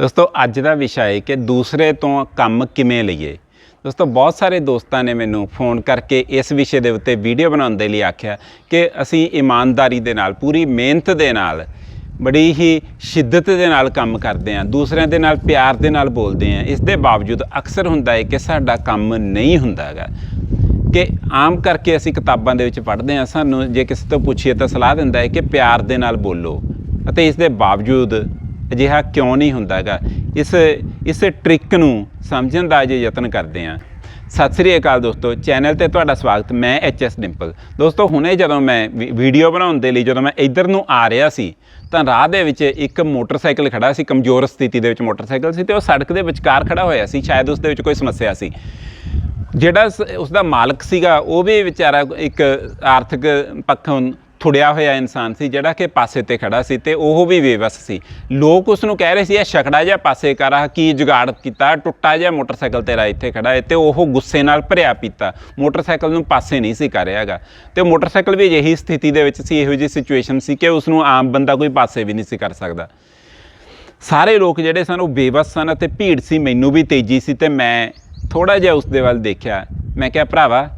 ਦੋਸਤੋ, ਅੱਜ ਦਾ ਵਿਸ਼ਾ ਹੈ ਕਿ ਦੂਸਰੇ ਤੋਂ ਕੰਮ ਕਿਵੇਂ ਲਈਏ। ਦੋਸਤੋ, ਬਹੁਤ ਸਾਰੇ ਦੋਸਤਾਂ ਨੇ ਮੈਨੂੰ ਫੋਨ ਕਰਕੇ ਇਸ ਵਿਸ਼ੇ ਦੇ ਉੱਤੇ ਵੀਡੀਓ ਬਣਾਉਣ ਦੇ ਲਈ ਆਖਿਆ ਕਿ ਅਸੀਂ ਇਮਾਨਦਾਰੀ ਦੇ ਨਾਲ, ਪੂਰੀ ਮਿਹਨਤ ਦੇ ਨਾਲ, ਬੜੀ ਹੀ ਸ਼ਿੱਦਤ ਦੇ ਨਾਲ ਕੰਮ ਕਰਦੇ ਹਾਂ, ਦੂਸਰਿਆਂ ਦੇ ਨਾਲ ਪਿਆਰ ਦੇ ਨਾਲ ਬੋਲਦੇ ਹਾਂ। ਇਸ ਦੇ ਬਾਵਜੂਦ ਅਕਸਰ ਹੁੰਦਾ ਹੈ ਕਿ ਸਾਡਾ ਕੰਮ ਨਹੀਂ ਹੁੰਦਾ ਹੈਗਾ। ਕਿ ਆਮ ਕਰਕੇ ਅਸੀਂ ਕਿਤਾਬਾਂ ਦੇ ਵਿੱਚ ਪੜ੍ਹਦੇ ਹਾਂ, ਸਾਨੂੰ ਜੇ ਕਿਸੇ ਤੋਂ ਪੁੱਛੀਏ ਤਾਂ ਸਲਾਹ ਦਿੰਦਾ ਹੈ ਕਿ ਪਿਆਰ ਦੇ ਨਾਲ ਬੋਲੋ ਅਤੇ ਇਸ ਦੇ ਬਾਵਜੂਦ ਅਜਿਹਾ ਕਿਉਂ ਨਹੀਂ ਹੁੰਦਾ ਹੈਗਾ ਇਸ ਇਸ ਟ੍ਰਿਕ ਨੂੰ ਸਮਝਣ ਦਾ ਜੇ ਯਤਨ ਕਰਦੇ ਹਾਂ। ਸਤਿ ਸ੍ਰੀ ਅਕਾਲ ਦੋਸਤੋ, ਚੈਨਲ ਤੇ ਤੁਹਾਡਾ ਸਵਾਗਤ, ਮੈਂ ਐਚ ਐਸ ਡਿੰਪਲ ਦੋਸਤੋ, ਹੁਣੇ ਜਦੋਂ ਮੈਂ ਵੀ- ਵੀਡੀਓ ਬਣਾਉਣ ਦੇ ਲਈ ਜਦੋਂ ਮੈਂ ਇੱਧਰ ਨੂੰ ਆ ਰਿਹਾ ਸੀ, ਤਾਂ ਰਾਹ ਦੇ ਵਿੱਚ ਇੱਕ ਮੋਟਰਸਾਈਕਲ ਖੜਾ ਸੀ, ਕਮਜ਼ੋਰ ਸਥਿਤੀ ਦੇ ਵਿੱਚ ਮੋਟਰਸਾਈਕਲ ਸੀ ਤੇ ਉਹ ਸੜਕ ਦੇ ਵਿਚਕਾਰ ਖੜਾ ਹੋਇਆ ਸੀ, ਸ਼ਾਇਦ ਉਸ ਦੇ ਵਿੱਚ ਕੋਈ ਸਮੱਸਿਆ ਸੀ। ਜਿਹੜਾ ਉਸ ਦਾ ਮਾਲਕ ਸੀਗਾ, ਉਹ ਵੀ ਵਿਚਾਰਾ ਇੱਕ ਆਰਥਿਕ ਪੱਖੋਂ ਥੁੜਿਆ ਹੋਇਆ ਇਨਸਾਨ ਸੀ, ਜਿਹੜਾ ਕਿ ਪਾਸੇ ਤੇ ਖੜਾ ਸੀ ਤੇ ਉਹ ਵੀ ਬੇਵਸ ਸੀ। ਲੋਕ ਉਸ ਨੂੰ ਕਹਿ ਰਹੇ ਸੀ, ਇਹ ਛਕੜਾ ਜਿਹਾ ਪਾਸੇ ਕਰਾ ਕੀ ਜੁਗਾੜ ਕੀਤਾ? ਟੁੱਟਾ ਜਿਹਾ ਮੋਟਰਸਾਈਕਲ ਤੇਰਾ ਇੱਥੇ ਖੜਾ ਹੈ ਤੇ ਉਹ ਗੁੱਸੇ ਨਾਲ ਭਰਿਆ ਪੀਤਾ। ਮੋਟਰਸਾਈਕਲ ਨੂੰ ਪਾਸੇ ਨਹੀਂ ਸੀ ਕਰ ਰਿਹਾਗਾ। ਤੇ ਮੋਟਰਸਾਈਕਲ ਵੀ ਅਜਿਹੀ ਸਥਿਤੀ ਦੇ ਵਿੱਚ ਸੀ, ਇਹੋ ਜਿਹੀ ਸਿਚੁਏਸ਼ਨ ਸੀ ਕਿ ਉਸ ਨੂੰ ਆਮ ਬੰਦਾ ਕੋਈ ਪਾਸੇ ਵੀ ਨਹੀਂ ਸੀ ਕਰ ਸਕਦਾ। ਸਾਰੇ ਲੋਕ ਜਿਹੜੇ ਸਨ, ਉਹ ਬੇਵਸ ਸਨ ਅਤੇ ਭੀੜ ਸੀ, ਮੈਨੂੰ ਵੀ ਤੇਜ਼ੀ ਸੀ ਤੇ ਮੈਂ ਥੋੜਾ ਜਿਹਾ ਉਸ ਦੇ ਵੱਲ ਦੇਖਿਆ। ਮੈਂ ਕਿਹਾ, ਭਰਾਵਾ,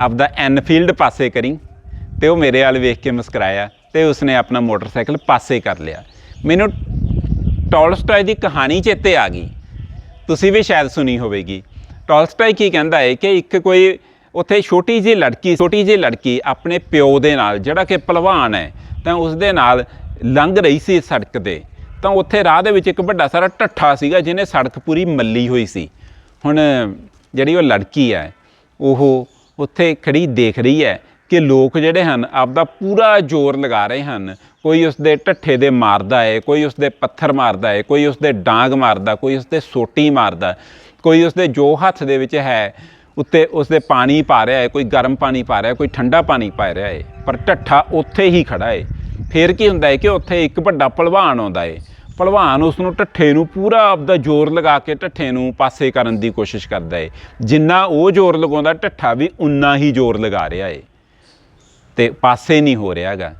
ਆਪਦਾ ਐਨਫੀਲਡ ਪਾਸੇ ਕਰੀ। ਤੇ ਉਹ ਮੇਰੇ ਵੱਲ ਵੇਖ ਕੇ ਮੁਸਕਰਾਇਆ ਤੇ ਉਸਨੇ ਆਪਣਾ ਮੋਟਰਸਾਈਕਲ ਪਾਸੇ ਕਰ ਲਿਆ। ਮੈਨੂੰ ਟੋਲਸਟਾਏ ਦੀ ਕਹਾਣੀ ਚੇਤੇ ਆ ਗਈ। ਤੁਸੀਂ ਵੀ ਸ਼ਾਇਦ ਸੁਣੀ ਹੋਵੇਗੀ। ਟੋਲਸਟਾਏ ਕੀ ਕਹਿੰਦਾ ਹੈ ਕਿ ਇੱਕ ਕੋਈ ਉੱਥੇ ਛੋਟੀ ਜਿਹੀ ਲੜਕੀ, ਛੋਟੀ ਜਿਹੀ ਲੜਕੀ ਆਪਣੇ ਪਿਓ ਦੇ ਨਾਲ, ਜਿਹੜਾ ਕਿ ਪਹਿਲਵਾਨ ਹੈ, ਤਾਂ ਉਸ ਦੇ ਨਾਲ ਲੰਘ ਰਹੀ ਸੀ ਸੜਕ ਤੇ। ਤਾਂ ਉੱਥੇ ਰਾਹ ਦੇ ਵਿੱਚ ਇੱਕ ਵੱਡਾ ਸਾਰਾ ਢੱਠਾ ਸੀਗਾ, ਜਿਹਨੇ ਸੜਕ ਪੂਰੀ ਮੱਲੀ ਹੋਈ ਸੀ। ਹੁਣ ਜਿਹੜੀ ਉਹ ਲੜਕੀ ਹੈ, ਉਹ ਉੱਥੇ ਖੜੀ ਦੇਖ ਰਹੀ ਹੈ। ਕਿ ਲੋਕ ਜਿਹੜੇ ਹਨ, ਆਪਦਾ ਪੂਰਾ ਜ਼ੋਰ ਲਗਾ ਰਹੇ ਹਨ। ਕੋਈ ਉਸ ਦੇ ਢੱਠੇ ਦੇ ਮਾਰਦਾ ਹੈ ਕੋਈ ਉਸ ਦੇ ਪੱਥਰ ਮਾਰਦਾ ਹੈ ਕੋਈ ਉਸ ਦੇ ਡਾਂਗ ਮਾਰਦਾ, ਕੋਈ ਉਸ ਦੇ ਸੋਟੀ ਮਾਰਦਾ, ਕੋਈ ਉਸ ਦੇ ਜੋ ਹੱਥ ਦੇ ਵਿੱਚ ਹੈ, ਉੱਤੇ ਉਸ ਦੇ ਪਾਣੀ ਪਾ ਰਿਹਾ ਹੈ ਕੋਈ ਗਰਮ ਪਾਣੀ ਪਾ ਰਿਹਾ ਕੋਈ ਠੰਡਾ ਪਾਣੀ ਪਾ ਰਿਹਾ ਹੈ ਪਰ ਢੱਠਾ ਉੱਥੇ ਹੀ ਖੜਾ ਹੈ ਫਿਰ ਕੀ ਹੁੰਦਾ ਹੈ ਕਿ ਉੱਥੇ ਇੱਕ ਵੱਡਾ ਪਹਿਲਵਾਨ ਆਉਂਦਾ ਹੈ ਭਲਵਾਨ ਉਸ ਨੂੰ ਢੱਠੇ ਨੂੰ ਪੂਰਾ ਆਪਦਾ ਜ਼ੋਰ ਲਗਾ ਕੇ ਢੱਠੇ ਨੂੰ ਪਾਸੇ ਕਰਨ ਦੀ ਕੋਸ਼ਿਸ਼ ਕਰਦਾ ਏ। ਜਿੰਨਾ ਉਹ ਜ਼ੋਰ ਲਗਾਉਂਦਾ, ਢੱਠਾ ਵੀ ਉਨਾ ਹੀ ਜ਼ੋਰ ਲਗਾ ਰਿਹਾ ਏ। ਤੇ ਪਾਸੇ ਨਹੀਂ ਹੋ ਰਿਹਾਗਾ।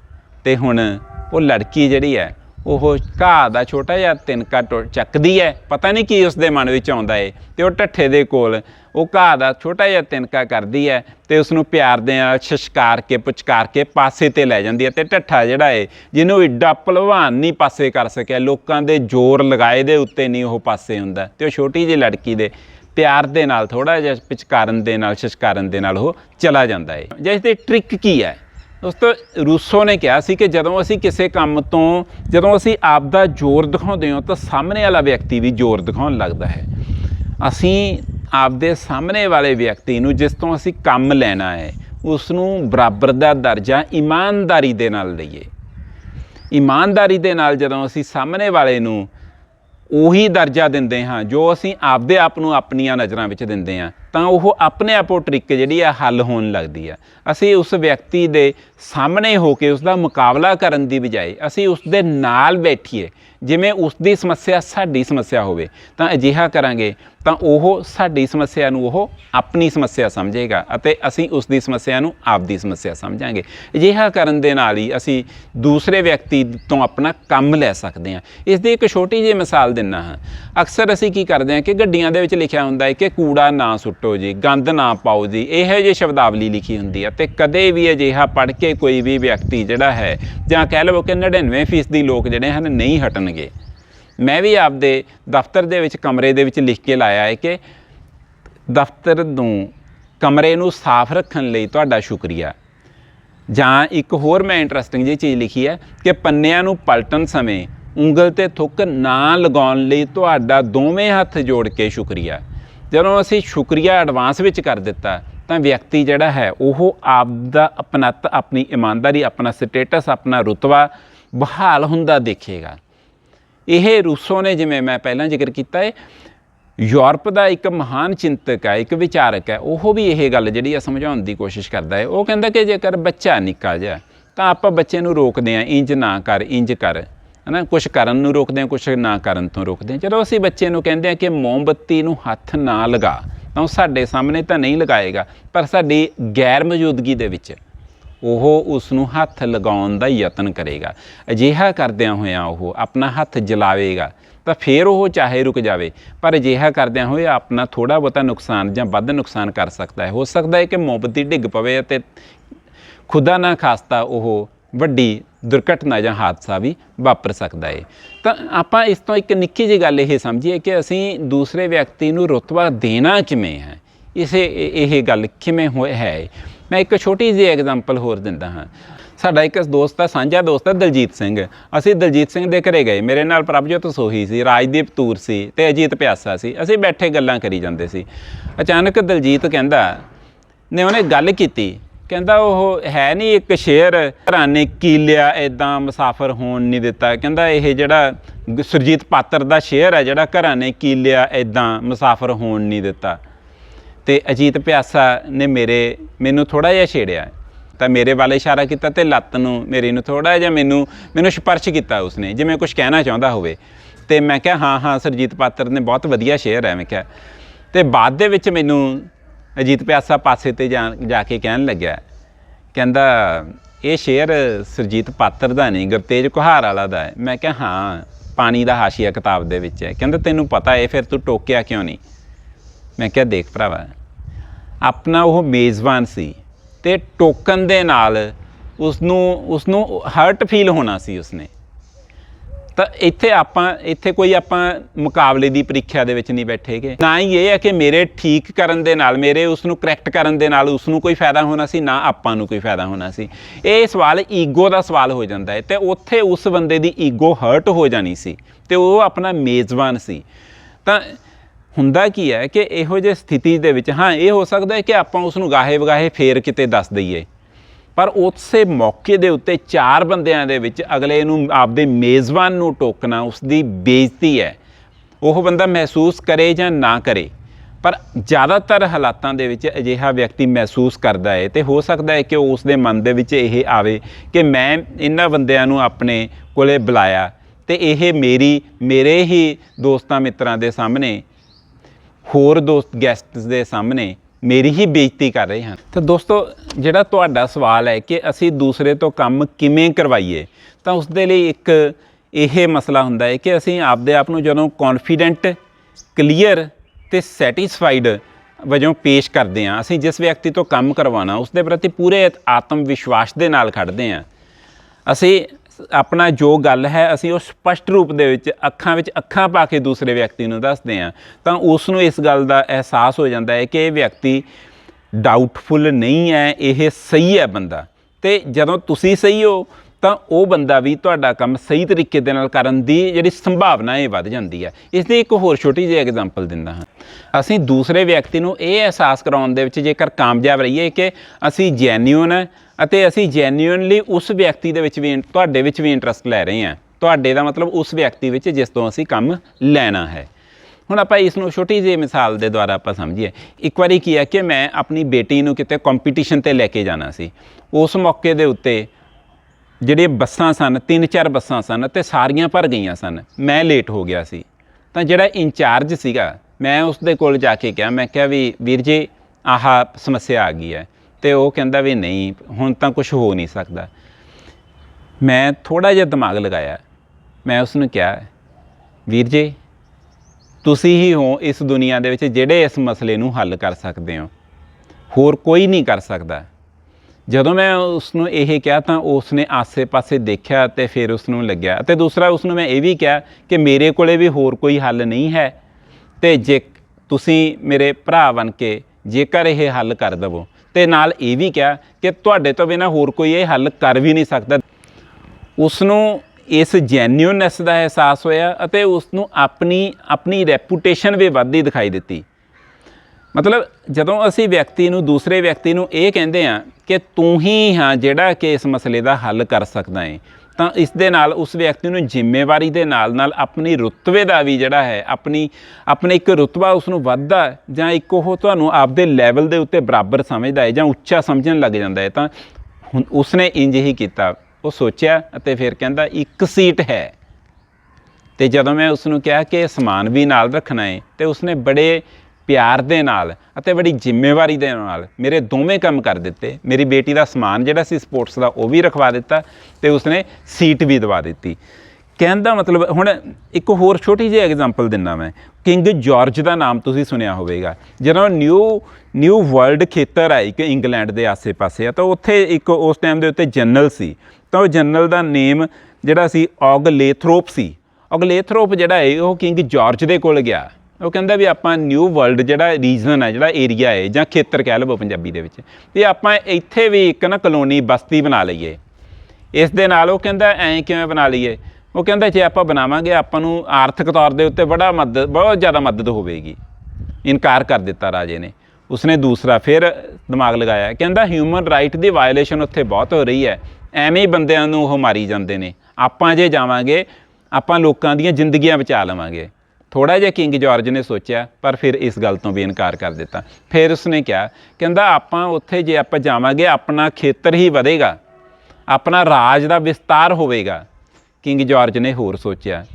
ਤੇ ਹੁਣ ਉਹ ਲੜਕੀ ਜਿਹੜੀ ਹੈ, ਉਹ ਘਾਹ ਦਾ ਛੋਟਾ ਜਿਹਾ ਤਿਨਕਾ ਟੁ- ਚੱਕਦੀ ਹੈ। ਪਤਾ ਨਹੀਂ ਕੀ ਉਸਦੇ ਮਨ ਵਿੱਚ ਆਉਂਦਾ ਏ। ਤੇ ਉਹ ਢੱਠੇ ਦੇ ਕੋਲ ਉਹ ਘਾਹ ਦਾ ਛੋਟਾ ਜਿਹਾ ਤਿਨਕਾ ਕਰਦੀ ਹੈ ਤੇ ਉਸ ਨੂੰ ਪਿਆਰ ਦੇ ਨਾਲ ਛਿਛਕਾਰ ਕੇ, ਪੁਚਕਾਰ ਕੇ ਪਾਸੇ ਤੇ ਲੈ ਜਾਂਦੀ ਹੈ। ਤੇ ਢੱਠਾ ਜਿਹੜਾ ਹੈ ਜਿਹਨੂੰ ਏਡਾ ਭਲਵਾਨ ਨਹੀਂ ਪਾਸੇ ਕਰ ਸਕਿਆ, ਲੋਕਾਂ ਦੇ ਜ਼ੋਰ ਲਗਾਏ ਦੇ ਉੱਤੇ ਨਹੀਂ ਉਹ ਪਾਸੇ ਹੁੰਦਾ। ਤੇ ਉਹ ਛੋਟੀ ਜਿਹੀ ਲੜਕੀ ਦੇ ਪਿਆਰ ਦੇ ਨਾਲ ਥੋੜਾ ਜਿਹਾ ਪਿਚਕਾਰਨ ਦੇ ਨਾਲ ਛਿਛਕਾਰਨ ਦੇ ਨਾਲ ਉਹ ਚਲਾ ਜਾਂਦਾ ਏ। ਜਿਸ 'ਤੇ ਟ੍ਰਿਕ ਕੀ ਹੈ? ਦੋਸਤੋ, ਰੂਸੋ ਨੇ ਕਿਹਾ ਸੀ ਕਿ ਜਦੋਂ ਅਸੀਂ ਕਿਸੇ ਕੰਮ ਤੋਂ, ਜਦੋਂ ਅਸੀਂ ਆਪ ਦਾ ਜ਼ੋਰ ਦਿਖਾਉਂਦੇ ਹਾਂ, ਤਾਂ ਸਾਹਮਣੇ ਵਾਲਾ ਵਿਅਕਤੀ ਵੀ ਜ਼ੋਰ ਦਿਖਾਉਣ ਲੱਗਦਾ ਹੈ। ਅਸੀਂ ਆਪਦੇ ਸਾਹਮਣੇ ਵਾਲੇ ਵਿਅਕਤੀ ਨੂੰ ਜਿਸ ਤੋਂ ਅਸੀਂ ਕੰਮ ਲੈਣਾ ਹੈ ਉਸ ਨੂੰ ਬਰਾਬਰ ਦਾ ਦਰਜਾ ਇਮਾਨਦਾਰੀ ਦੇ ਨਾਲ ਲਈਏ ਇਮਾਨਦਾਰੀ ਦੇ ਨਾਲ ਜਦੋਂ ਅਸੀਂ ਸਾਹਮਣੇ ਵਾਲੇ ਨੂੰ ਉਹੀ ਦਰਜਾ ਦਿੰਦੇ ਹਾਂ, ਜੋ ਅਸੀਂ ਆਪਦੇ ਆਪ ਨੂੰ ਆਪਣੀਆਂ ਨਜ਼ਰਾਂ ਵਿੱਚ ਦਿੰਦੇ ਹਾਂ, ਤਾਂ ਉਹ ਆਪਣੇ ਆਪੋ ਟ੍ਰਿਕ ਜਿਹੜੀ ਆ ਹੱਲ ਹੋਣ ਲੱਗਦੀ ਆ। ਅਸੀਂ ਉਸ ਵਿਅਕਤੀ ਦੇ ਸਾਹਮਣੇ ਹੋ ਕੇ ਉਸ ਦਾ ਮੁਕਾਬਲਾ ਕਰਨ ਦੀ ਬਜਾਏ ਅਸੀਂ ਉਸ ਦੇ ਨਾਲ ਬੈਠੀਏ। ਜਿਵੇਂ ਉਸ ਦੀ ਸਮੱਸਿਆ ਸਾਡੀ ਸਮੱਸਿਆ ਹੋਵੇ, ਤਾਂ ਅਜਿਹਾ ਕਰਾਂਗੇ, ਤਾਂ ਉਹ ਸਾਡੀ ਸਮੱਸਿਆ ਨੂੰ ਉਹ ਆਪਣੀ ਸਮੱਸਿਆ ਸਮਝੇਗਾ ਅਤੇ ਅਸੀਂ ਉਸ ਦੀ ਸਮੱਸਿਆ ਨੂੰ ਆਪਦੀ ਸਮੱਸਿਆ ਸਮਝਾਂਗੇ। ਅਜਿਹਾ ਕਰਨ ਦੇ ਨਾਲ ਹੀ ਅਸੀਂ ਦੂਸਰੇ ਵਿਅਕਤੀ ਤੋਂ ਆਪਣਾ ਕੰਮ ਲੈ ਸਕਦੇ ਹਾਂ। ਇਸ ਦੀ ਇੱਕ ਛੋਟੀ ਜਿਹੀ ਮਿਸਾਲ ਦਿੰਨਾ ਹਾਂ। ਅਕਸਰ ਅਸੀਂ ਕੀ ਕਰਦੇ ਹਾਂ ਕਿ ਗੱਡੀਆਂ ਦੇ ਵਿੱਚ ਲਿਖਿਆ ਹੁੰਦਾ ਹੈ ਕਿ ਕੂੜਾ ਨਾ ਸੁੱਟੋ ਜੀ, ਗੰਦ ਨਾ ਪਾਓ ਜੀ, ਇਹੋ ਜਿਹੀ ਸ਼ਬਦਾਵਲੀ ਲਿਖੀ ਹੁੰਦੀ ਹੈ ਤੇ ਕਦੇ ਵੀ ਅਜਿਹਾ ਪੜ੍ਹ ਕੇ ਕੋਈ ਵੀ ਵਿਅਕਤੀ ਜਿਹੜਾ ਹੈ, ਜਾਂ ਕਹਿ ਲਵੋ ਕਿ 99% ਲੋਕ ਜਿਹੜੇ ਹਨ ਨਹੀਂ ਹਟਣਗੇ। ਮੈਂ ਵੀ ਆਪਦੇ ਦਫ਼ਤਰ ਦੇ ਵਿੱਚ ਕਮਰੇ ਦੇ ਵਿੱਚ ਲਿਖ ਕੇ ਲਾਇਆ ਹੈ ਕਿ ਦਫ਼ਤਰ ਨੂੰ, ਕਮਰੇ ਨੂੰ ਸਾਫ਼ ਰੱਖਣ ਲਈ ਤੁਹਾਡਾ ਸ਼ੁਕਰੀਆ। ਜਾਂ ਇੱਕ ਹੋਰ ਮੈਂ ਇੰਟਰਸਟਿੰਗ ਜਿਹੀ ਚੀਜ਼ ਲਿਖੀ ਹੈ ਕਿ ਪੰਨਿਆਂ ਨੂੰ ਪਲਟਣ ਸਮੇਂ ਉਂਗਲ ਤੇ ਥੁੱਕ ਨਾ ਲਗਾਉਣ ਲਈ ਤੁਹਾਡਾ ਦੋਵੇਂ ਹੱਥ ਜੋੜ ਕੇ ਸ਼ੁਕਰੀਆ। ਜਦੋਂ ਅਸੀਂ ਸ਼ੁਕਰੀਆ ਐਡਵਾਂਸ ਵਿੱਚ ਕਰ ਦਿੱਤਾ ਤਾਂ ਵਿਅਕਤੀ ਜਿਹੜਾ ਹੈ, ਉਹ ਆਪ ਦਾ ਆਪਣਤ, ਆਪਣੀ ਇਮਾਨਦਾਰੀ, ਆਪਣਾ ਸਟੇਟਸ, ਆਪਣਾ ਰੁਤਬਾ ਬਹਾਲ ਹੁੰਦਾ ਦੇਖੇਗਾ। ਇਹ ਰੂਸੋ ਨੇ ਜਿਵੇਂ ਮੈਂ ਪਹਿਲਾਂ ਜ਼ਿਕਰ ਕੀਤਾ ਹੈ ਯੂਰਪ ਦਾ ਇੱਕ ਮਹਾਨ ਚਿੰਤਕ ਹੈ, ਇੱਕ ਵਿਚਾਰਕ ਹੈ, ਉਹ ਵੀ ਇਹ ਗੱਲ ਜਿਹੜੀ ਆ ਸਮਝਾਉਣ ਦੀ ਕੋਸ਼ਿਸ਼ ਕਰਦਾ ਹੈ ਉਹ ਕਹਿੰਦਾ ਕਿ ਜੇਕਰ ਬੱਚਾ ਨਿੱਕਾ ਜਿਹਾ ਤਾਂ ਆਪਾਂ ਬੱਚੇ ਨੂੰ ਰੋਕਦੇ ਆ ਇੰਜ ਨਾ ਕਰ ਇੰਜ ਕਰ, ਹਨਾ? ਕੁਝ ਕਰਨ ਨੂੰ ਰੋਕਦੇ ਆ ਕੁਝ ਨਾ ਕਰਨ ਤੋਂ ਰੋਕਦੇ ਆ। ਜਦੋਂ ਅਸੀਂ ਬੱਚੇ ਨੂੰ ਕਹਿੰਦੇ ਆ ਕਿ ਮੋਮਬੱਤੀ ਨੂੰ ਹੱਥ ਨਾ ਲਗਾ। ਤਾਂ ਉਹ ਸਾਡੇ ਸਾਹਮਣੇ ਤਾਂ ਨਹੀਂ ਲਗਾਏਗਾ, ਪਰ ਸਾਡੀ ਗੈਰ ਮੌਜੂਦਗੀ ਦੇ ਵਿੱਚ ਉਹ ਉਸ ਨੂੰ ਹੱਥ ਲਗਾਉਣ ਦਾ ਯਤਨ ਕਰੇਗਾ। ਅਜਿਹਾ ਕਰਦਿਆਂ ਹੋਇਆਂ ਉਹ ਆਪਣਾ ਹੱਥ ਜਲਾਵੇਗਾ, ਤਾਂ ਫੇਰ ਉਹ ਚਾਹੇ ਰੁਕ ਜਾਵੇ, ਪਰ ਅਜਿਹਾ ਕਰਦਿਆਂ ਹੋਏ ਆਪਣਾ ਥੋੜਾ ਬਹੁਤਾ ਨੁਕਸਾਨ ਜਾਂ ਵੱਧ ਨੁਕਸਾਨ ਕਰ ਸਕਦਾ ਹੈ। ਹੋ ਸਕਦਾ ਹੈ ਕਿ ਮੋਮਬੱਤੀ ਡਿੱਗ ਪਵੇ ਅਤੇ ਖੁਦਾ ਨਾ ਖਾਸਤਾ ਉਹ ਵੱਡੀ ਦੁਰਘਟਨਾ ਜਾਂ ਹਾਦਸਾ ਵੀ ਵਾਪਰ ਸਕਦਾ ਹੈ ਤਾਂ ਆਪਾਂ ਇਸ ਤੋਂ ਇੱਕ ਨਿੱਕੀ ਜਿਹੀ ਗੱਲ ਇਹ ਸਮਝੀਏ ਕਿ ਅਸੀਂ ਦੂਸਰੇ ਵਿਅਕਤੀ ਨੂੰ ਰੁਤਬਾ ਦੇਣਾ ਕਿਵੇਂ ਹੈ? ਇਸੇ ਇਹ ਗੱਲ ਕਿਵੇਂ ਹੋਇਆ ਹੈ? ਮੈਂ ਇੱਕ ਛੋਟੀ ਜਿਹੀ ਐਗਜ਼ਾਮਪਲ ਹੋਰ ਦਿੰਦਾ ਹਾਂ। ਸਾਡਾ ਇੱਕ ਦੋਸਤ ਹੈ ਸਾਂਝਾ ਦੋਸਤ ਹੈ ਦਲਜੀਤ ਸਿੰਘ। ਅਸੀਂ ਦਲਜੀਤ ਸਿੰਘ ਦੇ ਘਰੇ ਗਏ। ਮੇਰੇ ਨਾਲ ਪ੍ਰਭਜੋਤ ਸੋਹੀ ਸੀ, ਰਾਜਦੀਪ ਤੂਰ ਸੀ ਤੇ ਅਜੀਤ ਪਿਆਸਾ ਸੀ। ਅਸੀਂ ਬੈਠੇ ਗੱਲਾਂ ਕਰੀ ਜਾਂਦੇ ਸੀ। ਅਚਾਨਕ ਦਲਜੀਤ ਕਹਿੰਦਾ, ਨੇ ਉਹਨੇ ਗੱਲ ਕੀਤੀ ਕਹਿੰਦਾ ਉਹ ਹੈ ਨਹੀਂ ਇੱਕ ਸ਼ੇਰ ਘਰਾਨੇ ਕੀਲਿਆ ਇਦਾਂ ਮੁਸਾਫਰ ਹੋਣ ਨਹੀਂ ਦਿੱਤਾ। ਕਹਿੰਦਾ ਇਹ ਜਿਹੜਾ ਗ- ਸੁਰਜੀਤ ਪਾਤਰ ਦਾ ਸ਼ੇਰ ਹੈ, ਜਿਹੜਾ ਘਰਾਨੇ ਕੀਲਿਆ ਇਦਾਂ ਮੁਸਾਫਰ ਹੋਣ ਨਹੀਂ ਦਿੱਤਾ। ਤੇ ਅਜੀਤ ਪਿਆਸਾ ਨੇ ਮੇਰੇ, ਮੈਨੂੰ ਥੋੜਾ ਜਿਹਾ ਛੇੜਿਆ ਤਾਂ ਮੇਰੇ ਵੱਲ ਇਸ਼ਾਰਾ ਕੀਤਾ ਤੇ ਲੱਤ ਨੂੰ ਮੇਰੀ ਨੂੰ ਥੋੜਾ ਜਿਹਾ ਮੈਨੂੰ ਮੈਨੂੰ ਸਪਰਸ਼ ਕੀਤਾ ਉਸਨੇ ਜਿਵੇਂ ਕੁਝ ਕਹਿਣਾ ਚਾਹੁੰਦਾ ਹੋਵੇ। ਤੇ ਮੈਂ ਕਿਹਾ, ਹਾਂ ਹਾਂ, ਸੁਰਜੀਤ ਪਾਤਰ ਨੇ ਬਹੁਤ ਵਧੀਆ ਸ਼ੇਅਰ ਹੈ, ਮੈਂ ਕਿਹਾ। ਤੇ ਬਾਅਦ ਦੇ ਵਿੱਚ ਮੈਨੂੰ ਅਜੀਤ ਪਿਆਸਾ ਪਾਸੇ ਤੇ ਜਾ ਜਾ ਕੇ ਕਹਿਣ ਲੱਗਿਆ। ਕਹਿੰਦਾ, ਇਹ ਸ਼ੇਰ ਸੁਰਜੀਤ ਪਾਤਰ ਦਾ ਨਹੀਂ, ਗੁਰਤੇਜ ਕੁਹਾਰ ਵਾਲਾ ਦਾ ਹੈ। ਮੈਂ ਕਿਹਾ, ਹਾਂ, ਪਾਣੀ ਦਾ ਹਾਸ਼ੀਆ ਕਿਤਾਬ ਦੇ ਵਿੱਚ ਹੈ। ਕਹਿੰਦਾ, ਤੈਨੂੰ ਪਤਾ ਹੈ ਫਿਰ ਤੂੰ ਟੋਕਿਆ ਕਿਉਂ ਨਹੀਂ? ਮੈਂ ਕਿਹਾ, ਦੇਖ ਭਰਾਵਾ, ਆਪਣਾ ਉਹ ਮੇਜ਼ਬਾਨ ਸੀ ਤੇ ਟੋਕਨ ਦੇ ਨਾਲ ਉਸ ਨੂੰ ਉਸ ਨੂੰ ਹਰਟ ਫੀਲ ਹੋਣਾ ਸੀ ਉਸਨੇ। ਤਾਂ ਇੱਥੇ ਆਪਾਂ, ਇੱਥੇ ਕੋਈ ਆਪਾਂ ਮੁਕਾਬਲੇ ਦੀ ਪ੍ਰੀਖਿਆ ਦੇ ਵਿੱਚ ਨਹੀਂ ਬੈਠੇਗੇ। ਨਾ ਹੀ ਇਹ ਹੈ ਕਿ ਮੇਰੇ ਠੀਕ ਕਰਨ ਦੇ ਨਾਲ, ਮੇਰੇ ਉਸ ਨੂੰ ਕਰੈਕਟ ਕਰਨ ਦੇ ਨਾਲ ਉਸ ਨੂੰ ਕੋਈ ਫਾਇਦਾ ਹੋਣਾ ਸੀ, ਨਾ ਆਪਾਂ ਨੂੰ ਕੋਈ ਫਾਇਦਾ ਹੋਣਾ ਸੀ। ਇਹ ਸਵਾਲ ਈਗੋ ਦਾ ਸਵਾਲ ਹੋ ਜਾਂਦਾ ਹੈ ਤੇ ਉੱਥੇ ਉਸ ਬੰਦੇ ਦੀ ਈਗੋ ਹਰਟ ਹੋ ਜਾਣੀ ਸੀ ਤੇ ਉਹ ਆਪਣਾ ਮੇਜ਼ਬਾਨ ਸੀ। ਤਾਂ ਹੁੰਦਾ ਕੀ ਹੈ ਕਿ ਇਹੋ ਜਿਹੇ ਸਥਿਤੀ ਦੇ ਵਿੱਚ, ਹਾਂ, ਇਹ ਹੋ ਸਕਦਾ ਹੈ ਕਿ ਆਪਾਂ ਉਸ ਨੂੰ ਗਾਹੇ ਵਗਾਹੇ ਫੇਰ ਕਿਤੇ ਦੱਸ ਦਈਏ। ਪਰ ਉਸੇ ਮੌਕੇ ਦੇ ਉੱਤੇ ਚਾਰ ਬੰਦਿਆਂ ਦੇ ਵਿੱਚ ਅਗਲੇ ਨੂੰ ਆਪਦੇ ਮੇਜ਼ਬਾਨ ਨੂੰ ਟੋਕਣਾ ਉਸ ਦੀ ਬੇਇੱਜ਼ਤੀ ਹੈ। ਉਹ ਬੰਦਾ ਮਹਿਸੂਸ ਕਰੇ ਜਾਂ ਨਾ ਕਰੇ। ਪਰ ਜ਼ਿਆਦਾਤਰ ਹਾਲਾਤਾਂ ਦੇ ਵਿੱਚ ਅਜਿਹਾ ਵਿਅਕਤੀ ਮਹਿਸੂਸ ਕਰਦਾ ਹੈ ਤੇ ਹੋ ਸਕਦਾ ਹੈ ਕਿ ਉਸ ਦੇ ਮਨ ਦੇ ਵਿੱਚ ਇਹ ਆਵੇ ਕਿ ਮੈਂ ਇਹਨਾਂ ਬੰਦਿਆਂ ਨੂੰ ਆਪਣੇ ਕੋਲੇ ਬੁਲਾਇਆ ਤੇ ਇਹ ਮੇਰੀ, ਮੇਰੇ ਹੀ ਦੋਸਤਾਂ ਮਿੱਤਰਾਂ ਦੇ ਸਾਹਮਣੇ, ਹੋਰ ਦੋਸਤ ਗੈਸਟਸ ਦੇ ਸਾਹਮਣੇ ਮੇਰੀ ਹੀ ਬੇਇੱਜ਼ਤੀ ਕਰ ਰਹੇ ਹਨ। ਤਾਂ ਦੋਸਤੋ, ਜਿਹੜਾ ਤੁਹਾਡਾ ਸਵਾਲ ਹੈ ਕਿ ਅਸੀਂ ਦੂਸਰੇ ਤੋਂ ਕੰਮ ਕਿਵੇਂ ਕਰਵਾਈਏ, ਤਾਂ ਉਸ ਦੇ ਲਈ ਇੱਕ ਇਹ ਮਸਲਾ ਹੁੰਦਾ ਹੈ ਕਿ ਅਸੀਂ ਆਪਦੇ ਆਪ ਨੂੰ ਜਦੋਂ ਕੌਨਫੀਡੈਂਟ ਕਲੀਅਰ ਤੇ ਸੈਟੀਸਫਾਈਡ ਵਜੋਂ ਪੇਸ਼ ਕਰਦੇ ਹਾਂ, ਅਸੀਂ ਜਿਸ ਵਿਅਕਤੀ ਤੋਂ ਕੰਮ ਕਰਵਾਉਣਾ ਉਸ ਦੇ ਪ੍ਰਤੀ ਪੂਰੇ ਆਤਮ ਵਿਸ਼ਵਾਸ ਦੇ ਨਾਲ ਖੜਦੇ ਹਾਂ। ਅਸੀਂ ਆਪਣਾ ਜੋ ਗੱਲ ਹੈ, ਅਸੀਂ ਉਹ ਸਪਸ਼ਟ ਰੂਪ ਦੇ ਵਿੱਚ ਅੱਖਾਂ ਵਿੱਚ ਅੱਖਾਂ ਪਾ ਕੇ ਦੂਸਰੇ ਵਿਅਕਤੀ ਨੂੰ ਦੱਸਦੇ ਹਾਂ। ਤਾਂ ਉਸ ਨੂੰ ਇਸ ਗੱਲ ਦਾ ਅਹਿਸਾਸ ਹੋ ਜਾਂਦਾ ਹੈ ਕਿ ਇਹ ਵਿਅਕਤੀ ਡਾਊਟਫੁਲ ਨਹੀਂ ਹੈ, ਇਹ ਸਹੀ ਹੈ ਬੰਦਾ। ਤੇ ਜਦੋਂ ਤੁਸੀਂ ਸਹੀ ਹੋ ਤਾਂ ਉਹ ਬੰਦਾ ਵੀ ਤੁਹਾਡਾ ਕੰਮ ਸਹੀ ਤਰੀਕੇ ਦੇ ਨਾਲ ਕਰਨ ਦੀ ਜਿਹੜੀ ਸੰਭਾਵਨਾ ਇਹ ਵੱਧ ਜਾਂਦੀ ਹੈ। ਇਸ ਦੀ ਇੱਕ ਹੋਰ ਛੋਟੀ ਜਿਹੀ ਐਗਜ਼ਾਮਪਲ ਦਿੰਦਾ ਹਾਂ। ਅਸੀਂ ਦੂਸਰੇ ਵਿਅਕਤੀ ਨੂੰ ਇਹ ਅਹਿਸਾਸ ਕਰਾਉਣ ਦੇ ਵਿੱਚ ਜੇਕਰ ਕਾਮਯਾਬ ਰਹੀਏ ਕਿ ਅਸੀਂ ਜੈਨੂਇਨ ਹੈ ਅਤੇ ਅਸੀਂ ਜੈਨੂਇਨਲੀ ਉਸ ਵਿਅਕਤੀ ਦੇ ਵਿੱਚ ਵੀ ਤੁਹਾਡੇ ਵਿੱਚ ਵੀ ਇੰਟਰਸਟ ਲੈ ਰਹੇ ਹਾਂ। ਤੁਹਾਡੇ ਦਾ ਮਤਲਬ ਉਸ ਵਿਅਕਤੀ ਵਿੱਚ ਜਿਸ ਤੋਂ ਅਸੀਂ ਕੰਮ ਲੈਣਾ ਹੈ। ਹੁਣ ਆਪਾਂ ਇਸ ਨੂੰ ਛੋਟੀ ਜਿਹੀ ਮਿਸਾਲ ਦੇ ਦੁਆਰਾ ਆਪਾਂ ਸਮਝੀਏ। ਇੱਕ ਵਾਰੀ ਕੀ ਹੈ ਕਿ ਮੈਂ ਆਪਣੀ ਬੇਟੀ ਨੂੰ ਕਿਤੇ ਕੰਪੀਟੀਸ਼ਨ ਤੇ ਲੈ ਕੇ ਜਾਣਾ ਸੀ। ਉਸ ਮੌਕੇ ਦੇ ਉੱਤੇ ਜਿਹੜੇ ਬੱਸਾਂ ਸਨ, ਤਿੰਨ ਚਾਰ ਬੱਸਾਂ ਸਨ ਤੇ ਸਾਰੀਆਂ ਭਰ ਗਈਆਂ ਸਨ। ਮੈਂ ਲੇਟ ਹੋ ਗਿਆ ਸੀ। ਤਾਂ ਜਿਹੜਾ ਇੰਚਾਰਜ ਸੀਗਾ, ਮੈਂ ਉਸ ਦੇ ਕੋਲ ਜਾ ਕੇ ਕਿਹਾ, ਮੈਂ ਕਿਹਾ ਵੀ ਵੀਰ ਜੀ, ਆਹ ਸਮੱਸਿਆ ਆ ਗਈ ਹੈ। ਤੇ ਉਹ ਕਹਿੰਦਾ ਵੀ ਨਹੀਂ, ਹੁਣ ਤਾਂ ਕੁਝ ਹੋ ਨਹੀਂ ਸਕਦਾ। ਮੈਂ ਥੋੜਾ ਜਿਹਾ ਦਿਮਾਗ ਲਗਾਇਆ। ਮੈਂ ਉਸ ਨੂੰ ਕਿਹਾ, ਵੀਰ ਜੀ, ਤੁਸੀਂ ਹੀ ਹੋ ਇਸ ਦੁਨੀਆ ਦੇ ਵਿੱਚ ਜਿਹੜੇ ਇਸ ਮਸਲੇ ਨੂੰ ਹੱਲ ਕਰ ਸਕਦੇ ਹੋ। ਹੋਰ ਕੋਈ ਨਹੀਂ ਕਰ ਸਕਦਾ। ਜਦੋਂ ਮੈਂ ਉਸ ਨੂੰ ਇਹ ਕਿਹਾ ਤਾਂ ਉਸ ਨੇ ਆਸੇ-ਪਾਸੇ ਦੇਖਿਆ ਤੇ ਫਿਰ ਉਸ ਨੂੰ ਲੱਗਿਆ ਤੇ ਦੂਸਰਾ ਉਸ ਨੂੰ ਮੈਂ ਇਹ ਵੀ ਕਿਹਾ ਕਿ ਮੇਰੇ ਕੋਲੇ ਵੀ ਹੋਰ ਕੋਈ ਹੱਲ ਨਹੀਂ ਹੈ ਤੇ ਜੇ ਤੁਸੀਂ ਮੇਰੇ ਭਰਾ ਬਣ ਕੇ ਜੇਕਰ ਇਹ ਹੱਲ ਕਰ ਦਵੋ ਤੇ ਨਾਲ ਇਹ ਵੀ ਕਿਹਾ ਕਿ ਤੁਹਾਡੇ ਤੋਂ ਬਿਨਾ ਹੋਰ ਕੋਈ ਇਹ ਹੱਲ ਕਰ ਵੀ ਨਹੀਂ ਸਕਦਾ। ਉਸ ਨੂੰ ਇਸ ਜੈਨੂਇਨਨੈਸ ਦਾ ਅਹਿਸਾਸ ਹੋਇਆ ਅਤੇ ਉਸ ਨੂੰ ਆਪਣੀ ਆਪਣੀ ਰੈਪੂਟੇਸ਼ਨ ਵੀ ਵੱਧਦੀ ਦਿਖਾਈ ਦਿੱਤੀ। ਮਤਲਬ ਜਦੋਂ ਅਸੀਂ ਵਿਅਕਤੀ ਨੂੰ, ਦੂਸਰੇ ਵਿਅਕਤੀ ਨੂੰ ਇਹ ਕਹਿੰਦੇ ਆ ਕਿ ਤੂੰ ਹੀ ਹਾਂ ਜਿਹੜਾ ਕਿ ਇਸ ਮਸਲੇ ਦਾ ਹੱਲ ਕਰ ਸਕਦਾ ਹੈ ਤਾਂ ਇਸ ਦੇ ਨਾਲ, ਉਸ ਵਿਅਕਤੀ ਨੂੰ ਜ਼ਿੰਮੇਵਾਰੀ ਦੇ ਨਾਲ ਨਾਲ ਆਪਣੀ ਰੁਤਬੇ ਦਾ ਵੀ ਜਿਹੜਾ ਹੈ, ਆਪਣੀ, ਆਪਣੇ ਇੱਕ ਰੁਤਬਾ ਉਸ ਨੂੰ ਵੱਧਦਾ ਜਾਂ ਇੱਕ ਉਹ ਤੁਹਾਨੂੰ ਆਪਦੇ ਲੈਵਲ ਦੇ ਉੱਤੇ ਬਰਾਬਰ ਸਮਝਦਾ ਹੈ ਜਾਂ ਉੱਚਾ ਸਮਝਣ ਲੱਗ ਜਾਂਦਾ ਹੈ ਤਾਂ ਹੁਣ ਉਸਨੇ ਇੰਜ ਹੀ ਕੀਤਾ। ਉਹ ਸੋਚਿਆ ਅਤੇ ਫਿਰ ਕਹਿੰਦਾ, ਇੱਕ ਸੀਟ ਹੈ। ਤੇ ਜਦੋਂ ਮੈਂ ਉਸ ਨੂੰ ਕਿਹਾ ਕਿ ਸਮਾਨ ਵੀ ਨਾਲ ਰੱਖਣਾ ਹੈ ਤੇ ਉਸਨੇ ਬੜੇ ਪਿਆਰ ਦੇ ਨਾਲ ਅਤੇ ਬੜੀ ਜ਼ਿੰਮੇਵਾਰੀ ਦੇ ਨਾਲ ਮੇਰੇ ਦੋਵੇਂ ਕੰਮ ਕਰ ਦਿੱਤੇ। ਮੇਰੀ ਬੇਟੀ ਦਾ ਸਮਾਨ ਜਿਹੜਾ ਸੀ ਸਪੋਰਟਸ ਦਾ ਉਹ ਵੀ ਰਖਵਾ ਦਿੱਤਾ ਤੇ ਉਸਨੇ ਸੀਟ ਵੀ ਦਵਾ ਦਿੱਤੀ। ਕਹਿਣ ਦਾ ਮਤਲਬ ਹੁਣ ਇੱਕ ਹੋਰ ਛੋਟੀ ਜਿਹੀ ਐਗਜ਼ਾਮਪਲ ਦਿੰਨਾ ਮੈਂ। ਕਿੰਗ ਜਾਰਜ ਦਾ ਨਾਮ ਤੁਸੀਂ ਸੁਣਿਆ ਹੋਵੇਗਾ। ਜਦੋਂ ਨਿਊ ਨਿਊ ਵਰਲਡ ਖੇਤਰ ਹੈ ਇੱਕ ਇੰਗਲੈਂਡ ਦੇ ਆਸੇ-ਪਾਸੇ ਆ, ਤਾਂ ਉੱਥੇ ਇੱਕ ਉਸ ਟਾਈਮ ਦੇ ਉੱਤੇ ਜਨਰਲ ਸੀ। ਤਾਂ ਉਹ ਜਨਰਲ ਦਾ ਨੇਮ ਜਿਹੜਾ ਸੀ ਔਗਲੇਥਰੋਪ ਸੀ। ਔਗਲੇਥਰੋਪ ਜਿਹੜਾ ਹੈ, ਉਹ ਕਿੰਗ ਜਾਰਜ ਦੇ ਕੋਲ ਗਿਆ। ਉਹ ਕਹਿੰਦਾ ਵੀ ਆਪਾਂ ਨਿਊ ਵਰਲਡ ਜਿਹੜਾ ਰੀਜਨ ਹੈ, ਜਿਹੜਾ ਏਰੀਆ ਹੈ, ਜਾਂ ਖੇਤਰ ਕਹਿ ਲਵੋ ਪੰਜਾਬੀ ਦੇ ਵਿੱਚ, ਵੀ ਆਪਾਂ ਇੱਥੇ ਵੀ ਇੱਕ ਨਾ ਕਲੋਨੀ ਬਸਤੀ ਬਣਾ ਲਈਏ। ਇਸ ਦੇ ਨਾਲ ਉਹ ਕਹਿੰਦਾ ਐਂ ਕਿਵੇਂ ਬਣਾ ਲਈਏ? ਉਹ ਕਹਿੰਦਾ ਜੇ ਆਪਾਂ ਬਣਾਵਾਂਗੇ, ਆਪਾਂ ਨੂੰ ਆਰਥਿਕ ਤੌਰ ਦੇ ਉੱਤੇ ਬੜਾ ਮਦਦ ਬਹੁਤ ਜ਼ਿਆਦਾ ਮਦਦ ਹੋਵੇਗੀ। ਇਨਕਾਰ ਕਰ ਦਿੱਤਾ ਰਾਜੇ ਨੇ। ਉਸਨੇ ਦੂਸਰਾ ਫਿਰ ਦਿਮਾਗ ਲਗਾਇਆ, ਕਹਿੰਦਾ ਹਿਊਮਨ ਰਾਈਟ ਦੀ ਵਾਇਲੇਸ਼ਨ ਉੱਥੇ ਬਹੁਤ ਹੋ ਰਹੀ ਹੈ। ਐਵੇਂ ਹੀ ਬੰਦਿਆਂ ਨੂੰ ਉਹ ਮਾਰੀ ਜਾਂਦੇ ਨੇ। ਆਪਾਂ ਜੇ ਜਾਵਾਂਗੇ, ਆਪਾਂ ਲੋਕਾਂ ਦੀਆਂ ਜ਼ਿੰਦਗੀਆਂ ਬਚਾ ਲਵਾਂਗੇ। ਥੋੜਾ ਜਿਹਾ ਕਿੰਗ ਜਾਰਜ ਨੇ ਸੋਚਿਆ, ਪਰ ਫਿਰ ਇਸ ਗੱਲ ਤੋਂ ਵੀ ਇਨਕਾਰ ਕਰ ਦਿੱਤਾ। ਫਿਰ ਉਸਨੇ ਕਿਹਾ, ਕਹਿੰਦਾ, ਆਪਾਂ ਉੱਥੇ ਜੇ ਆਪਾਂ ਜਾਵਾਂਗੇ, ਆਪਣਾ ਖੇਤਰ ਹੀ ਵਧੇਗਾ। ਆਪਣਾ ਰਾਜ ਦਾ ਵਿਸਤਾਰ ਹੋਵੇਗਾ। ਕਿੰਗ ਜਾਰਜ ਨੇ ਹੋਰ ਸੋਚਿਆ।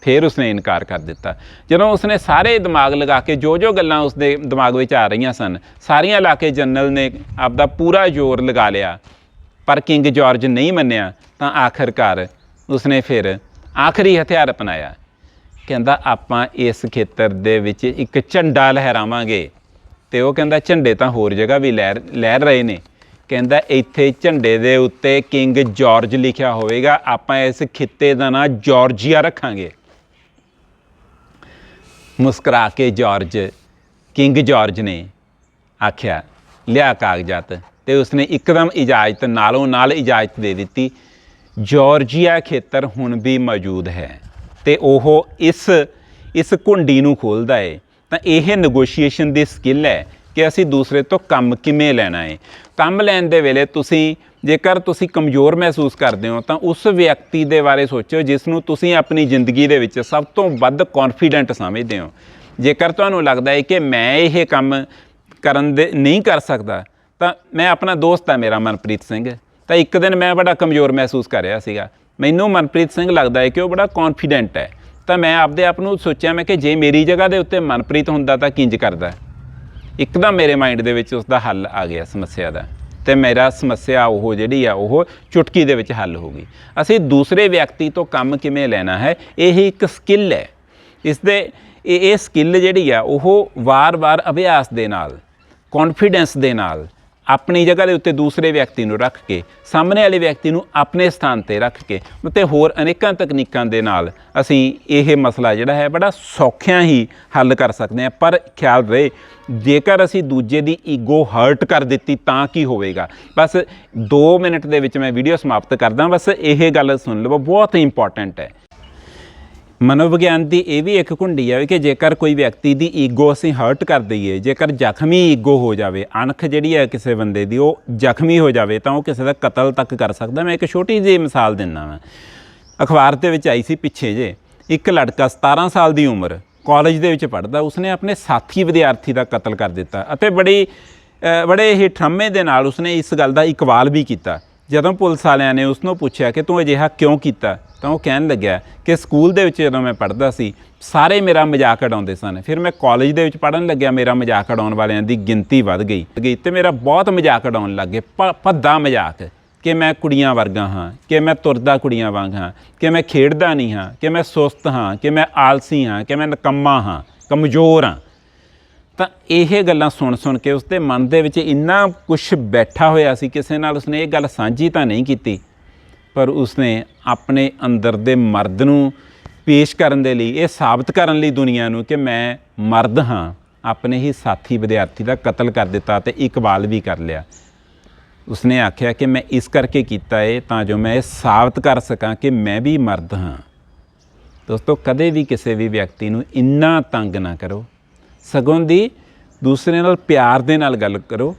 ਫਿਰ ਉਸਨੇ ਇਨਕਾਰ ਕਰ ਦਿੱਤਾ। ਜਦੋਂ ਉਸਨੇ ਸਾਰੇ ਦਿਮਾਗ ਲਗਾ ਕੇ ਜੋ ਜੋ ਗੱਲਾਂ ਉਸਦੇ ਦਿਮਾਗ ਵਿੱਚ ਆ ਰਹੀਆਂ ਸਨ, ਸਾਰੀਆਂ ਲਾ ਕੇ ਜਨਰਲ ਨੇ ਆਪਦਾ ਪੂਰਾ ਜ਼ੋਰ ਲਗਾ ਲਿਆ। ਪਰ ਕਿੰਗ ਜਾਰਜ ਨਹੀਂ ਮੰਨਿਆ, ਤਾਂ ਆਖਰਕਾਰ ਉਸਨੇ ਫਿਰ ਆਖਰੀ ਹਥਿਆਰ ਅਪਣਾਇਆ। ਕਹਿੰਦਾ ਆਪਾਂ ਇਸ ਖੇਤਰ ਦੇ ਵਿੱਚ ਇੱਕ ਝੰਡਾ ਲਹਿਰਾਵਾਂਗੇ। ਤੇ ਉਹ ਕਹਿੰਦਾ ਝੰਡੇ ਤਾਂ ਹੋਰ ਜਗ੍ਹਾ ਵੀ ਲਹਿਰ ਲਹਿਰ ਰਹੇ ਨੇ। ਕਹਿੰਦਾ ਇੱਥੇ ਝੰਡੇ ਦੇ ਉੱਤੇ ਕਿੰਗ ਜਾਰਜ ਲਿਖਿਆ ਹੋਵੇਗਾ, ਆਪਾਂ ਇਸ ਖਿੱਤੇ ਦਾ ਨਾਂ ਜਾਰਜੀਆ ਰੱਖਾਂਗੇ। ਮੁਸਕਰਾ ਕੇ ਜਾਰਜ, ਕਿੰਗ ਜਾਰਜ ਨੇ ਆਖਿਆ, ਲਿਆ ਕਾਗਜ਼ਾਤ। ਤੇ ਉਸਨੇ ਇੱਕਦਮ ਇਜਾਜ਼ਤ, ਨਾਲੋਂ ਨਾਲ ਇਜਾਜ਼ਤ ਦੇ ਦਿੱਤੀ, ਜਾਰਜੀਆ ਖੇਤਰ ਹੁਣ ਵੀ ਮੌਜੂਦ ਹੈ। ਤੇ ਉਹ ਇਸ ਇਸ ਕੁੰਡੀ ਨੂੰ ਖੋਲਦਾ ਹੈ ਤਾਂ ਇਹ ਨੈਗੋਸ਼ੀਏਸ਼ਨ ਦੀ ਸਕਿੱਲ ਹੈ ਕਿ ਅਸੀਂ ਦੂਸਰੇ ਤੋਂ ਕੰਮ ਕਿਵੇਂ ਲੈਣਾ ਹੈ ਕੰਮ ਲੈਣ ਦੇ ਵੇਲੇ ਤੁਸੀਂ, ਜੇਕਰ ਤੁਸੀਂ ਕਮਜ਼ੋਰ ਮਹਿਸੂਸ ਕਰਦੇ ਹੋ, ਤਾਂ ਉਸ ਵਿਅਕਤੀ ਦੇ ਬਾਰੇ ਸੋਚੋ ਜਿਸ ਨੂੰ ਤੁਸੀਂ ਆਪਣੀ ਜ਼ਿੰਦਗੀ ਦੇ ਵਿੱਚ ਸਭ ਤੋਂ ਵੱਧ ਕੌਨਫੀਡੈਂਟ ਸਮਝਦੇ ਹੋ। ਜੇਕਰ ਤੁਹਾਨੂੰ ਲੱਗਦਾ ਹੈ ਕਿ ਮੈਂ ਇਹ ਕੰਮ ਕਰਨ ਦੇ, ਨਹੀਂ ਕਰ ਸਕਦਾ, ਤਾਂ ਮੈਂ ਆਪਣਾ ਦੋਸਤ ਹੈ ਮੇਰਾ, ਮਨਪ੍ਰੀਤ ਸਿੰਘ। ਤਾਂ ਇੱਕ ਦਿਨ ਮੈਂ ਬੜਾ ਕਮਜ਼ੋਰ ਮਹਿਸੂਸ ਕਰ ਰਿਹਾ ਸੀਗਾ। ਮੈਨੂੰ ਮਨਪ੍ਰੀਤ ਸਿੰਘ ਲੱਗਦਾ ਹੈ ਕਿ ਉਹ ਬੜਾ ਕੌਨਫੀਡੈਂਟ ਹੈ। ਤਾਂ ਮੈਂ ਆਪਦੇ ਆਪ ਨੂੰ ਸੋਚਿਆ ਮੈਂ ਕਿ ਜੇ ਮੇਰੀ ਜਗ੍ਹਾ ਦੇ ਉੱਤੇ ਮਨਪ੍ਰੀਤ ਹੁੰਦਾ ਤਾਂ ਕਿੰਜ ਕਰਦਾ ਇੱਕਦਮ ਮੇਰੇ ਮਾਈਂਡ ਦੇ ਵਿੱਚ ਉਸ ਦਾ ਹੱਲ ਆ ਗਿਆ ਸਮੱਸਿਆ ਦਾ। ਤੇ ਮੇਰਾ ਸਮੱਸਿਆ ਉਹ ਜਿਹੜੀ ਆ, ਉਹ ਚੁਟਕੀ ਦੇ ਵਿੱਚ ਹੱਲ ਹੋ ਗਈ। ਅਸੀਂ ਦੂਸਰੇ ਵਿਅਕਤੀ ਤੋਂ ਕੰਮ ਕਿਵੇਂ ਲੈਣਾ ਹੈ, ਇਹ ਇੱਕ ਸਕਿੱਲ ਹੈ। ਇਸ ਦੇ ਇਹ ਇਹ ਸਕਿੱਲ ਜਿਹੜੀ ਆ, ਉਹ ਵਾਰ-ਵਾਰ ਅਭਿਆਸ ਦੇ ਨਾਲ ਕੌਨਫੀਡੈਂਸ ਦੇ ਨਾਲ ਆਪਣੀ ਜਗ੍ਹਾ ਦੇ ਉੱਤੇ ਦੂਸਰੇ ਵਿਅਕਤੀ ਨੂੰ ਰੱਖ ਕੇ, ਸਾਹਮਣੇ ਵਾਲੇ ਵਿਅਕਤੀ ਨੂੰ ਆਪਣੇ ਸਥਾਨ ਤੇ ਰੱਖ ਕੇ ਤੇ ਹੋਰ ਅਨੇਕਾਂ ਤਕਨੀਕਾਂ ਦੇ ਨਾਲ ਅਸੀਂ ਇਹ ਮਸਲਾ ਜਿਹੜਾ ਹੈ ਬੜਾ ਸੌਖਿਆਂ ਹੀ ਹੱਲ ਕਰ ਸਕਦੇ ਹਾਂ। ਪਰ ਖਿਆਲ ਰਹੇ, ਜੇਕਰ ਅਸੀਂ ਦੂਜੇ ਦੀ ਈਗੋ ਹਰਟ ਕਰ ਦਿੱਤੀ ਤਾਂ ਕੀ ਹੋਵੇਗਾ? ਬਸ 2 ਮਿੰਟ ਦੇ ਵਿੱਚ ਮੈਂ ਵੀਡੀਓ ਸਮਾਪਤ ਕਰਦਾ। ਬਸ ਇਹ ਗੱਲ ਸੁਣ ਲਵੋ, ਬਹੁਤ ਇੰਪੋਰਟੈਂਟ ਹੈ। ਮਨੋਵਿਗਿਆਨ ਦੀ ਇਹ ਵੀ ਇੱਕ ਕੁੰਡੀ ਹੈ ਕਿ ਜੇਕਰ ਕੋਈ ਵਿਅਕਤੀ ਦੀ ਈਗੋ ਅਸੀਂ ਹਰਟ ਕਰ ਦਈਏ, ਜੇਕਰ ਜ਼ਖਮੀ ਈਗੋ ਹੋ ਜਾਵੇ, ਅਣਖ ਜਿਹੜੀ ਹੈ ਕਿਸੇ ਬੰਦੇ ਦੀ, ਉਹ ਜ਼ਖਮੀ ਹੋ ਜਾਵੇ, ਤਾਂ ਉਹ ਕਿਸੇ ਦਾ ਕਤਲ ਤੱਕ ਕਰ ਸਕਦਾ। ਮੈਂ ਇੱਕ ਛੋਟੀ ਜਿਹੀ ਮਿਸਾਲ ਦਿੰਦਾ ਮੈਂ ਅਖਬਾਰ ਦੇ ਵਿੱਚ ਆਈ ਸੀ ਪਿੱਛੇ ਜੇ, ਇੱਕ ਲੜਕਾ 17 ਸਾਲ ਦੀ ਉਮਰ ਕਾਲਜ ਦੇ ਵਿੱਚ ਪੜ੍ਹਦਾ, ਉਸਨੇ ਆਪਣੇ ਸਾਥੀ ਵਿਦਿਆਰਥੀ ਦਾ ਕਤਲ ਕਰ ਦਿੱਤਾ ਅਤੇ ਬੜੀ ਬੜੇ ਹੀ ਠਰਮੇ ਦੇ ਨਾਲ ਉਸਨੇ ਇਸ ਗੱਲ ਦਾ ਇਕਬਾਲ ਵੀ ਕੀਤਾ। ਜਦੋਂ ਪੁਲਿਸ ਵਾਲਿਆਂ ਨੇ ਉਸ ਨੂੰ ਪੁੱਛਿਆ ਕਿ ਤੂੰ ਅਜਿਹਾ ਕਿਉਂ ਕੀਤਾ, ਤਾਂ ਉਹ ਕਹਿਣ ਲੱਗਿਆ ਕਿ ਸਕੂਲ ਦੇ ਵਿੱਚ ਜਦੋਂ ਮੈਂ ਪੜ੍ਹਦਾ ਸੀ, ਸਾਰੇ ਮੇਰਾ ਮਜ਼ਾਕ ਉਡਾਉਂਦੇ ਸਨ। ਫਿਰ ਮੈਂ ਕਾਲਜ ਦੇ ਵਿੱਚ ਪੜ੍ਹਨ ਲੱਗਿਆ, ਮੇਰਾ ਮਜ਼ਾਕ ਉਡਾਉਣ ਵਾਲਿਆਂ ਦੀ ਗਿਣਤੀ ਵੱਧ ਗਈ। ਗਈ ਤੇ ਮੇਰਾ ਬਹੁਤ ਮਜ਼ਾਕ ਉਡਾਉਣ ਲੱਗੇ ਭੱਦਾ ਮਜ਼ਾਕ ਕਿ ਮੈਂ ਕੁੜੀਆਂ ਵਰਗਾ ਹਾਂ, ਕਿ ਮੈਂ ਤੁਰਦਾ ਕੁੜੀਆਂ ਵਾਂਗ ਹਾਂ, ਕਿ ਮੈਂ ਖੇਡਦਾ ਨਹੀਂ ਹਾਂ, ਕਿ ਮੈਂ ਸੁਸਤ ਹਾਂ, ਕਿ ਮੈਂ ਆਲਸੀ ਹਾਂ, ਕਿ ਮੈਂ ਨਕੰਮਾ ਹਾਂ, ਕਮਜ਼ੋਰ ਹਾਂ। ਤਾਂ ਇਹ ਗੱਲਾਂ ਸੁਣ ਸੁਣ ਕੇ ਉਸਦੇ ਮਨ ਦੇ ਵਿੱਚ ਇੰਨਾ ਕੁਝ ਬੈਠਾ ਹੋਇਆ ਸੀ, ਕਿਸੇ ਨਾਲ ਉਸਨੇ ਇਹ ਗੱਲ ਸਾਂਝੀ ਤਾਂ ਨਹੀਂ ਕੀਤੀ, ਪਰ ਉਸਨੇ ਆਪਣੇ ਅੰਦਰ ਦੇ ਮਰਦ ਨੂੰ ਪੇਸ਼ ਕਰਨ ਦੇ ਲਈ, ਇਹ ਸਾਬਤ ਕਰਨ ਲਈ ਦੁਨੀਆ ਨੂੰ ਕਿ ਮੈਂ ਮਰਦ ਹਾਂ, ਆਪਣੇ ਹੀ ਸਾਥੀ ਵਿਦਿਆਰਥੀ ਦਾ ਕਤਲ ਕਰ ਦਿੱਤਾ ਤੇ ਇਕਬਾਲ ਵੀ ਕਰ ਲਿਆ। ਉਸਨੇ ਆਖਿਆ ਕਿ ਮੈਂ ਇਸ ਕਰਕੇ ਕੀਤਾ ਹੈ ਤਾਂ ਜੋ ਮੈਂ ਇਹ ਸਾਬਤ ਕਰ ਸਕਾਂ ਕਿ ਮੈਂ ਵੀ ਮਰਦ ਹਾਂ। ਦੋਸਤੋ, ਕਦੇ ਵੀ ਕਿਸੇ ਵੀ ਵਿਅਕਤੀ ਨੂੰ ਇੰਨਾ ਤੰਗ ਨਾ ਕਰੋ। ਸਗੋਂ ਦੀ ਦੂਸਰੇ ਨਾਲ ਪਿਆਰ ਦੇ ਨਾਲ ਗੱਲ ਕਰੋ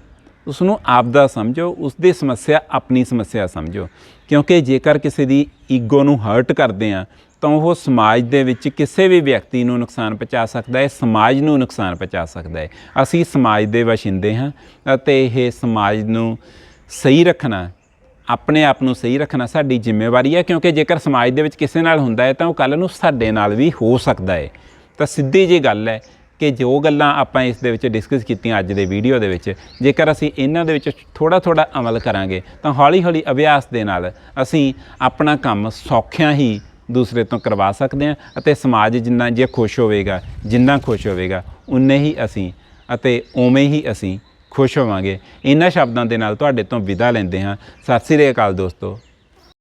ਉਸ ਨੂੰ ਆਪਦਾ ਸਮਝੋ ਉਸ ਦੀ ਸਮੱਸਿਆ ਆਪਣੀ ਸਮੱਸਿਆ ਸਮਝੋ। ਕਿਉਂਕਿ ਜੇਕਰ ਕਿਸੇ ਦੀ ਈਗੋ ਨੂੰ ਹਰਟ ਕਰਦੇ ਆ, ਤਾਂ ਉਹ ਸਮਾਜ ਦੇ ਵਿੱਚ ਕਿਸੇ ਵੀ ਵਿਅਕਤੀ ਨੂੰ ਨੁਕਸਾਨ ਪਹੁੰਚਾ ਸਕਦਾ ਹੈ, ਸਮਾਜ ਨੂੰ ਨੁਕਸਾਨ ਪਹੁੰਚਾ ਸਕਦਾ ਹੈ। ਅਸੀਂ ਸਮਾਜ ਦੇ ਵਸਿੰਦੇ ਹਾਂ ਅਤੇ ਇਹ ਸਮਾਜ ਨੂੰ ਸਹੀ ਰੱਖਣਾ, ਆਪਣੇ ਆਪ ਨੂੰ ਸਹੀ ਰੱਖਣਾ ਸਾਡੀ ਜ਼ਿੰਮੇਵਾਰੀ ਹੈ। ਕਿਉਂਕਿ ਜੇਕਰ ਸਮਾਜ ਦੇ ਵਿੱਚ ਕਿਸੇ ਨਾਲ ਹੁੰਦਾ ਹੈ, ਤਾਂ ਉਹ ਕੱਲ ਨੂੰ ਸਾਡੇ ਨਾਲ ਵੀ ਹੋ ਸਕਦਾ ਹੈ। ਤਾਂ ਸਿੱਧੀ ਜੀ ਗੱਲ ਹੈ ਕਿ ਜੋ ਗੱਲਾਂ ਆਪਾਂ ਇਸ ਦੇ ਵਿੱਚ ਡਿਸਕਸ ਕੀਤੀਆਂ ਅੱਜ ਦੇ ਵੀਡੀਓ ਦੇ ਵਿੱਚ, ਜੇਕਰ ਅਸੀਂ ਇਹਨਾਂ ਦੇ ਵਿੱਚ ਥੋੜਾ ਥੋੜਾ ਅਮਲ ਕਰਾਂਗੇ, ਤਾਂ ਹੌਲੀ ਹੌਲੀ ਅਭਿਆਸ ਦੇ ਨਾਲ ਅਸੀਂ ਆਪਣਾ ਕੰਮ ਸੌਖਿਆਂ ਹੀ ਦੂਸਰੇ ਤੋਂ ਕਰਵਾ ਸਕਦੇ ਹਾਂ ਅਤੇ ਸਮਾਜ ਜਿੰਨਾ ਜੇ ਖੁਸ਼ ਹੋਵੇਗਾ, ਜਿੰਨਾ ਖੁਸ਼ ਹੋਵੇਗਾ, ਉਨੇ ਹੀ ਅਸੀਂ ਅਤੇ ਉਵੇਂ ਹੀ ਅਸੀਂ ਖੁਸ਼ ਹੋਵਾਂਗੇ। ਇਹਨਾਂ ਸ਼ਬਦਾਂ ਦੇ ਨਾਲ ਤੁਹਾਡੇ ਤੋਂ ਵਿਦਾ ਲੈਂਦੇ ਹਾਂ। ਸਤਿ ਸ੍ਰੀ ਅਕਾਲ ਦੋਸਤੋ।